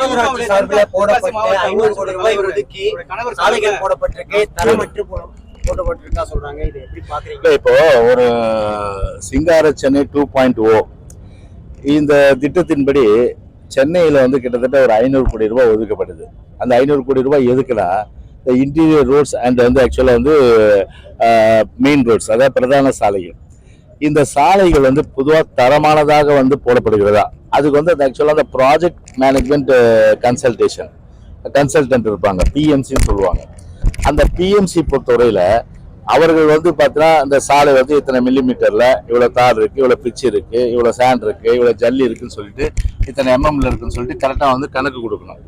மாநகராட்சி சார்பில் போடப்பட்ட ஐநூறு கோடி ரூபாய் ஒதுக்கி சாலைகள் போடப்பட்டிருக்கு. தரமற்று போடப்பட்டிருக்கா சொல்றாங்க. இது எப்படி பாக்குறீங்க? இப்போ ஒரு சிங்கார சென்னை டூ பாயிண்ட் ஓ இந்த திட்டத்தின்படி சென்னையில் வந்து கிட்டத்தட்ட ஒரு ஐநூறு கோடி ரூபாய் ஒதுக்கப்படுது. அந்த ஐநூறு கோடி ரூபாய் எதுக்குன்னா இந்த இன்டீரியர் ரோட்ஸ் அண்ட் வந்து ஆக்சுவலாக வந்து மெயின் ரோட்ஸ் அதாவது பிரதான சாலைகள். இந்த சாலைகள் வந்து பொதுவாக தரமானதாக வந்து போடப்படுகிறதா? அதுக்கு வந்து ஆக்சுவலாக அந்த ப்ராஜெக்ட் மேனேஜ்மெண்ட் கன்சல்டேஷன் கன்சல்டன்ட் இருப்பாங்க. பிஎம்சின்னு சொல்லுவாங்க. அந்த பிஎம்சி பொறுத்தவரையில் அவர்கள் வந்து பார்த்தீங்கன்னா அந்த சாலை வந்து இத்தனை மில்லிமீட்டரில் இவ்வளோ தார் இருக்குது இவ்வளோ பிச்சு இருக்குது இவ்வளோ சேண்ட் இருக்குது இவ்வளோ ஜல்லி இருக்குதுன்னு சொல்லிட்டு இத்தனை எம்எம்ல இருக்குன்னு சொல்லிட்டு கரெக்டாக வந்து கணக்கு கொடுக்கணும்.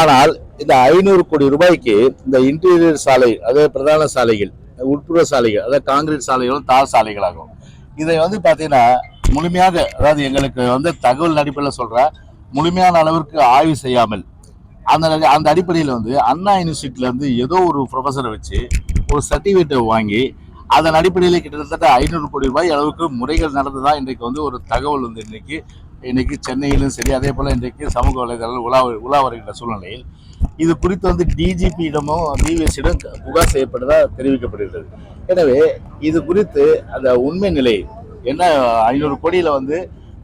ஆனால் இந்த ஐநூறு கோடி ரூபாய்க்கு இந்த இன்டீரியர் சாலை அதாவது பிரதான சாலைகள் உட்புற சாலைகள் அதாவது காங்கிரீட் சாலைகளும் தார் சாலைகளாகும். இதை வந்து பார்த்தீங்கன்னா முழுமையாக அதாவது எங்களுக்கு வந்து தகவல் அடிப்படையில் சொல்கிற முழுமையான அளவிற்கு ஆய்வு செய்யாமல் அந்த அந்த அடிப்படையில் வந்து அண்ணா யூனிவர்சிட்டியிலேருந்து ஏதோ ஒரு ப்ரொஃபஸரை வச்சு ஒரு சர்டிஃபிகேட்டை வாங்கி அதன் அடிப்படையில் கிட்டத்தட்ட ஐநூறு கோடி ரூபாய் அளவுக்கு முறைகள் நடந்ததா இன்றைக்கு வந்து ஒரு தகவல் வந்து இன்றைக்கு இன்றைக்கி சென்னையிலும் சரி அதே போல் இன்றைக்கு சமூக வலைதளம் உலா உலா வருகின்ற சூழ்நிலையில் இது குறித்து வந்து டிஜிபியிடமும் டிவிஎஸ்சிடம் புகார் செய்யப்பட்டதாக தெரிவிக்கப்படுகிறது. எனவே இது குறித்து அந்த உண்மை நிலை என்ன ஐநூறு கோடியில் வந்து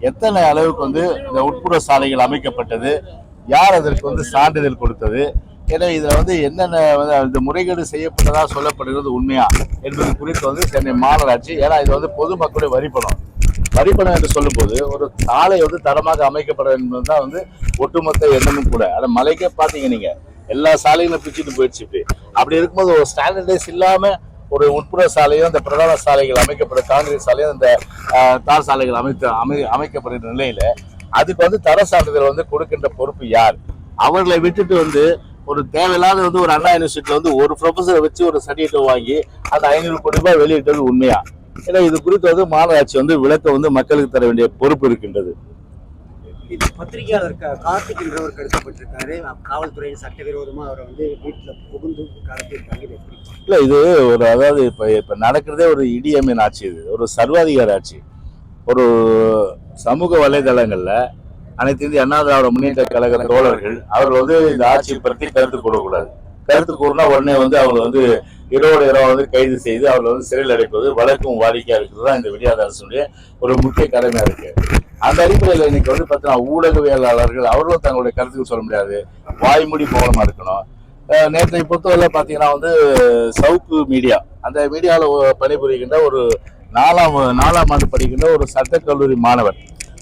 எத்தனை அளவுக்கு வந்து இந்த உட்புற சாலைகள் அமைக்கப்பட்டது? யார் அதற்கு வந்து சான்றிதழ் கொடுத்தது? எனவே இதில் வந்து என்னென்ன வந்து இந்த முறைகேடு செய்யப்பட்டதா சொல்லப்படுகிறது உண்மையா என்பது குறித்து வந்து சென்னை மாநகராட்சி ஏன்னா இது வந்து பொதுமக்களுடைய வரிப்பணம். வரிப்பணம் என்று சொல்லும்போது ஒரு சாலை வந்து தரமாக அமைக்கப்பட வேண்டும் தான் வந்து ஒட்டுமொத்த எண்ணமும் கூட. ஆனால் மலைக்கே பார்த்தீங்க நீங்கள் எல்லா சாலைகளும் பிச்சுட்டு போயிடுச்சு அப்படி இருக்கும்போது ஒரு ஸ்டாண்டர்டைஸ் இல்லாமல் ஒரு உட்புற சாலையும் அந்த பிரதான சாலைகள் அமைக்கப்பட்ட காங்கிரஸ் சாலையும் அந்த தார் சாலைகள் அமைத்து அமை அமைக்கப்படுகிற நிலையில அதுக்கு வந்து தர சான்றிதழ் வந்து கொடுக்கின்ற பொறுப்பு யார்? அவர்களை விட்டுட்டு வந்து ஒரு தேவையில்லாத வந்து ஒரு அண்ணா யூனிவர்சிட்டியில் வந்து ஒரு ப்ரொஃபஸரை வச்சு ஒரு சர்டிஃபிகேட் வாங்கி அந்த ஐநூறு கோடி ரூபாய் வெளியிட்டது உண்மையா? ஏன்னா இது குறித்து வந்து மாநகராட்சி வந்து விளக்க வந்து மக்களுக்கு தர வேண்டிய பொறுப்பு இருக்கின்றது. இது பத்திரிகையாளர் க- கார்த்திக் என்றவர் கடத்தப்பட்டிருக்காரு காவல்துறையின் சட்டவிரோதமாக அவரை வந்து வீட்டில் புகுந்து கடத்திருக்காங்க இது எப்படி இல்லை இது ஒரு அதாவது இப்போ இப்போ நடக்கிறதே ஒரு இடிஎம்என் ஆட்சி இது. ஒரு சர்வாதிகார ஆட்சி. ஒரு சமூக வலைதளங்களில் அனைத்து இந்திய அண்ணா திராவிட முன்னேற்ற கழக தோழர்கள் அவர்கள் வந்து இந்த ஆட்சியை பற்றி கருத்து கூடக்கூடாது கருத்து கூறினா உடனே வந்து அவங்க வந்து இரவோடு இரவு வந்து கைது செய்து அவர்களை வந்து சிறையில் அடைப்பது வழக்கும் வாடிக்கையா இருக்கிறது தான் இந்த விடியாத அரசுடைய ஒரு முக்கிய கடமையாக இருக்கு. அந்த அடிப்படையில் இன்னைக்கு வந்து பார்த்தீங்கன்னா ஊடகவியலாளர்கள் அவர்களும் தங்களுடைய கருத்துக்கு சொல்ல முடியாது. வாய்மொழி மௌனமா இருக்கணும். நேற்றை பொறுத்தவரை பார்த்தீங்கன்னா வந்து சவுக்கு மீடியா அந்த மீடியாவில் பணிபுரிகின்ற ஒரு நாலாம் நாலாம் ஆண்டு படிக்கின்ற ஒரு சட்டக்கல்லூரி மாணவர்.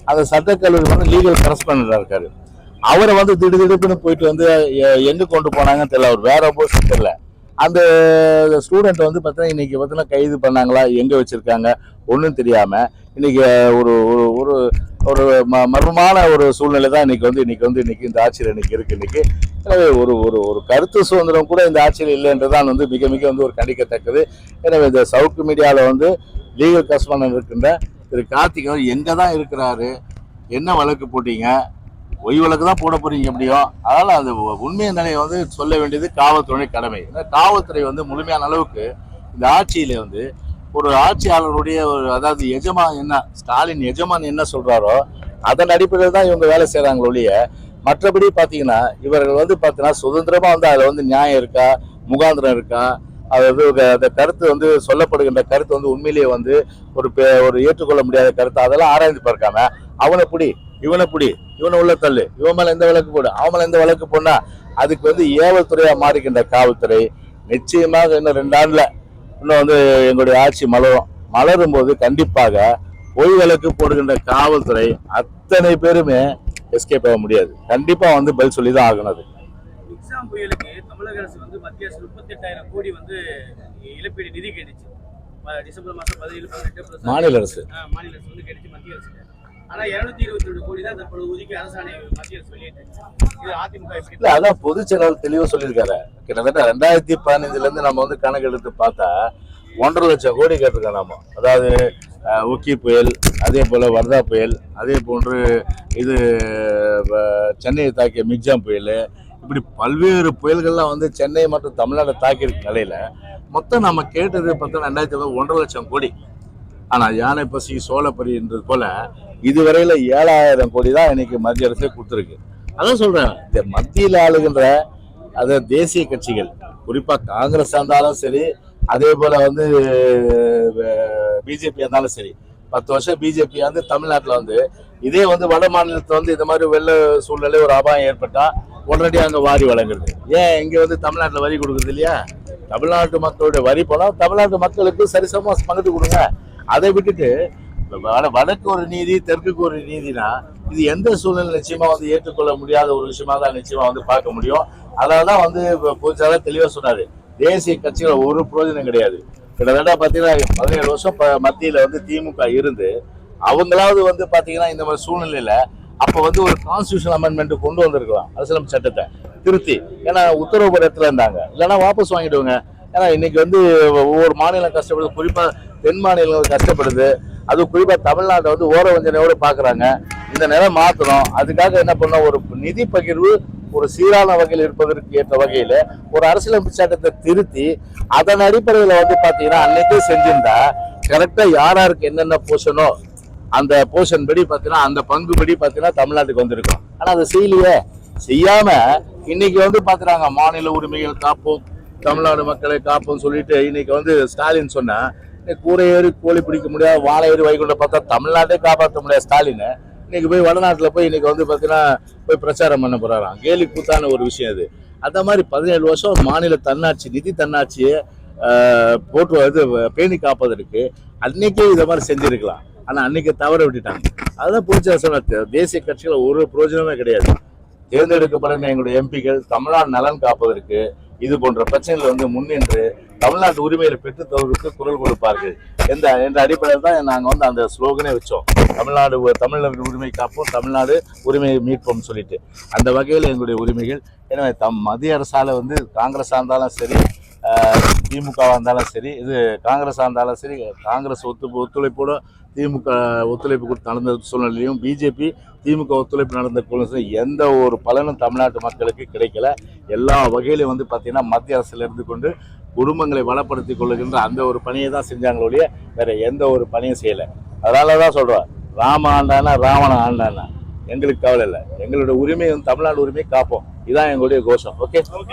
அந்த சட்டக்கல்லூரி வந்து லீகல் கரஸ்பாண்டாக இருக்காரு. அவரை வந்து திடுதிடுப்புன்னு போயிட்டு வந்து எங்கே கொண்டு போனாங்கன்னு தெரியல. அவர் வேற போஸ்ட் தெரியல. அந்த ஸ்டூடெண்ட் வந்து பார்த்தீங்கன்னா இன்னைக்கு பார்த்தீங்கன்னா கைது பண்ணாங்களா? எங்கே வச்சுருக்காங்க? ஒன்றும் தெரியாமல் இன்னைக்கு ஒரு ஒரு ஒரு ஒரு ம- மர்மமான ஒரு சூழ்நிலை தான் இன்னைக்கு வந்து இன்னைக்கு வந்து இன்னைக்கு இந்த ஆட்சியில் இன்னைக்கு இருக்குது இன்னைக்கு. எனவே ஒரு ஒரு ஒரு கருத்து சுதந்திரம் கூட இந்த ஆட்சியில் இல்லைன்றதான் வந்து மிக மிக வந்து ஒரு கண்டிக்கத்தக்கது. எனவே இந்த சவுக்கு மீடியாவில் வந்து லீகல் கஸ்பாண்ட் இருக்கின்ற திரு கார்த்திக் அவர் எங்கே தான் இருக்கிறாரு? என்ன வழக்கு போட்டீங்க? பொய் வழக்கு தான் போட போறீங்க எப்படியோ அதனால அந்த உண்மை நிலையை வந்து சொல்ல வேண்டியது காவல்துறை கடமை. ஏன்னா காவல்துறை வந்து முழுமையான அளவுக்கு இந்த ஆட்சியில வந்து ஒரு ஆட்சியாளருடைய ஒரு அதாவது எஜமான் என்ன ஸ்டாலின் எஜமான் என்ன சொல்றாரோ அதன் அடிப்படையில் தான் இவங்க வேலை செய்கிறாங்களோ ஒழிய மற்றபடி பார்த்தீங்கன்னா இவர்கள் வந்து பார்த்தீங்கன்னா சுதந்திரமா வந்து அதில் வந்து நியாயம் இருக்கா முகாந்திரம் இருக்கா அதாவது அந்த கருத்து வந்து சொல்லப்படுகின்ற கருத்து வந்து உண்மையிலேயே வந்து ஒரு ஒரு ஏற்றுக்கொள்ள முடியாத கருத்து அதெல்லாம் ஆராய்ந்து பார்க்காம அவனை பிடி இவனை பிடி இவனை உள்ள தள்ளு. இவன் மேல எந்த வழக்கு போடு. அவன் மேல எந்த வழக்கு போனா அதுக்கு வந்து ஏவல் துறையா மாறிக்கின்ற காவல்துறை நிச்சயமாக இன்னும் ரெண்டு ஆண்டுல இன்னும் வந்து எங்களுடைய ஆட்சி மலரும். மலரும் போது கண்டிப்பாக பொய் வழக்கு போடுகின்ற காவல்துறை அத்தனை பேருமே எஸ்கேப் ஆக முடியாது. கண்டிப்பா வந்து பதில் சொல்லி தான் ஆகணும் அது. எக்ஸாம் புயலுக்கு தமிழக அரசு வந்து மத்திய அரசு முப்பத்தி எட்டாயிரம் கோடி வந்து இழப்பீடு நிதி கேட்டுச்சு. ப- டிசம்பர் மாசம் பதினேழு மாநில அரசு. மாநில அரசு வந்து கேட்டுச்சு மத்திய அரசு அதான் பொதுச் செயலாளர் தெளிவா சொல்லியிருக்காரு. கிட்டத்தட்ட ரெண்டாயிரத்தி பதினஞ்சுல இருந்து நம்ம வந்து கணக்கு எடுத்து பார்த்தா ஒன்றரை லட்சம் கோடி கேட்டிருக்கோம் நாம அதாவது ஒக்கி புயல் அதே போல வர்தா புயல் அதே போன்று இது சென்னையை தாக்கிய மிக்ஜாம் புயல் இப்படி பல்வேறு புயல்கள்லாம் வந்து சென்னை மற்றும் தமிழ்நாட்டை தாக்கியிருக்க நிலையில மொத்தம் நம்ம கேட்டது பார்த்தா ரெண்டாயிரத்தி ஒன்றரை லட்சம் கோடி. ஆனால் யானை பசி சோளப்பரின்றது போல இதுவரையில் ஏழாயிரம் கோடி தான் இன்னைக்கு மத்திய அரசே கொடுத்துருக்கு. அதான் சொல்கிறேன் இந்த மத்தியில் ஆளுகின்ற அது தேசிய கட்சிகள் குறிப்பாக காங்கிரஸ் இருந்தாலும் சரி அதே போல் வந்து பிஜேபி இருந்தாலும் சரி பத்து வருஷம் பிஜேபி வந்து தமிழ்நாட்டில் வந்து இதே வந்து வட மாநிலத்தில் வந்து இந்த மாதிரி வெள்ள சூழ்நிலை ஒரு அபாயம் ஏற்பட்டால் உடனடியாக அங்கே வாரி வழங்குறது. ஏன் இங்கே வந்து தமிழ்நாட்டில் வரி கொடுக்குறது இல்லையா? தமிழ்நாட்டு மக்களுடைய வரி பணம் தமிழ்நாட்டு மக்களுக்கு சரிசமமாக பங்கிட்டு கொடுங்க. அதை விட்டுட்டு வட வடக்கு ஒரு நீதி தெற்குக்கு ஒரு நீதினா இது எந்த சூழ்நிலை நிச்சயமா வந்து ஏற்றுக்கொள்ள முடியாத ஒரு விஷயமா தான் நிச்சயமா வந்து பார்க்க முடியும். அதனால தான் வந்து பொதுச்சாளர் தெளிவாக சொன்னாரு. தேசிய கட்சிகள் ஒரு பிரயோஜனம் கிடையாது. கிட்டத்தட்ட பார்த்தீங்கன்னா பதினேழு வருஷம் மத்தியில வந்து திமுக இருந்து அவங்களாவது வந்து பார்த்தீங்கன்னா இந்த மாதிரி சூழ்நிலையில அப்போ வந்து ஒரு கான்ஸ்டியூஷன் அமெண்ட்மெண்ட் கொண்டு வந்திருக்கலாம். அரசியலமைப்பு சட்டத்தை திருத்தி. ஏன்னா உத்தரவு இடத்துல இருந்தாங்க. இல்லைன்னா வாபஸ் வாங்கிடுவாங்க. ஏன்னா இன்னைக்கு வந்து ஒவ்வொரு மாநிலம் கஷ்டப்படுது குறிப்பா தென் மாநிலங்கள் கஷ்டப்படுது. அது குறிப்பாக தமிழ்நாட்டை வந்து ஓர வஞ்சனையோடு பார்க்குறாங்க இந்த நிலை மாற்றணும் அதுக்காக என்ன பண்ணோம் ஒரு நிதி பகிர்வு ஒரு சீரான வகையில் இருப்பதற்கு ஏற்ற வகையில் ஒரு அரசியலமைப்பு சட்டத்தை திருத்தி அதன் அடிப்படையில் வந்து பார்த்தீங்கன்னா அன்னைக்கே செஞ்சிருந்தா கரெக்டாக யார் யாருக்கு என்னென்ன போஷனோ அந்த போர்ஷன் படி பார்த்தீங்கன்னா அந்த பங்கு படி பார்த்தீங்கன்னா தமிழ்நாட்டுக்கு வந்திருக்கும். ஆனால் அதை செய்யலையே. செய்யாம இன்னைக்கு வந்து பார்த்துறாங்க மாநில உரிமைகள் காப்போம் தமிழ்நாடு மக்களை காப்போம் சொல்லிட்டு இன்னைக்கு வந்து ஸ்டாலின் சொன்னா கூரை ஏறி கோழி பிடிக்க முடியாது வாழை ஏறி வைகுண்ட பார்த்தா தமிழ்நாட்டே காப்பாற்ற முடியாது ஸ்டாலினை. இன்னைக்கு போய் வடநாட்டில் போய் இன்னைக்கு வந்து பார்த்தீங்கன்னா போய் பிரச்சாரம் பண்ண போகிறாராம் கேலி கூத்தான ஒரு விஷயம் அது. அந்த மாதிரி பதினேழு வருஷம் மாநில தன்னாட்சி நிதி தன்னாட்சியை போட்டு இது பேணி காப்பதற்கு. அன்னைக்கே இதை மாதிரி செஞ்சுருக்கலாம். ஆனால் அன்னைக்கு தவற விட்டுட்டாங்க. அதுதான் பிடிச்ச சொன்ன தேசிய கட்சிகள் ஒரு பிரயோஜனமே கிடையாது. தேர்ந்தெடுக்கப்பட்ட எங்களுடைய எம்பிக்கள் தமிழ்நாடு நலன் காப்பதற்கு இது போன்ற பிரச்சனைகள் வந்து முன்னின்று தமிழ்நாட்டு உரிமைகளை பெற்றுத்தவருக்கு குரல் கொடுப்பார்கள். எந்த என்ற அடிப்படையில் தான் நாங்கள் வந்து அந்த ஸ்லோகனே வச்சோம். தமிழ்நாடு தமிழர்கள் உரிமை காப்போம் தமிழ்நாடு உரிமையை மீட்போம் சொல்லிட்டு. அந்த வகையில் எங்களுடைய உரிமைகள். எனவே தம் மத்திய அரசால வந்து காங்கிரஸாக இருந்தாலும் சரி திமுகவாக இருந்தாலும் சரி இது காங்கிரஸாக இருந்தாலும் சரி காங்கிரஸ் ஒத்து ஒத்துழைப்போட திமுக ஒத்துழைப்பு கொடுத்து நடந்த சூழ்நிலையும் பிஜேபி திமுக ஒத்துழைப்பு நடந்த சூழ்நிலை எந்த ஒரு பலனும் தமிழ்நாட்டு மக்களுக்கு கிடைக்கல. எல்லா வகையிலையும் வந்து பார்த்திங்கன்னா மத்திய அரசில் இருந்து கொண்டு குடும்பங்களை வளப்படுத்தி கொள்ளுகின்ற அந்த ஒரு பணியை தான் செஞ்சாங்களுடைய வேறு வேற எந்த ஒரு பணியும் செய்யலை. அதனால தான் சொல்கிறோம் ராம ஆண்டானா ராவண ஆண்டானா? எங்களுக்கு கவலை இல்லை. எங்களுடைய உரிமையும் வந்து தமிழ்நாடு உரிமையை காப்போம். இதான் எங்களுடைய கோஷம். ஓகே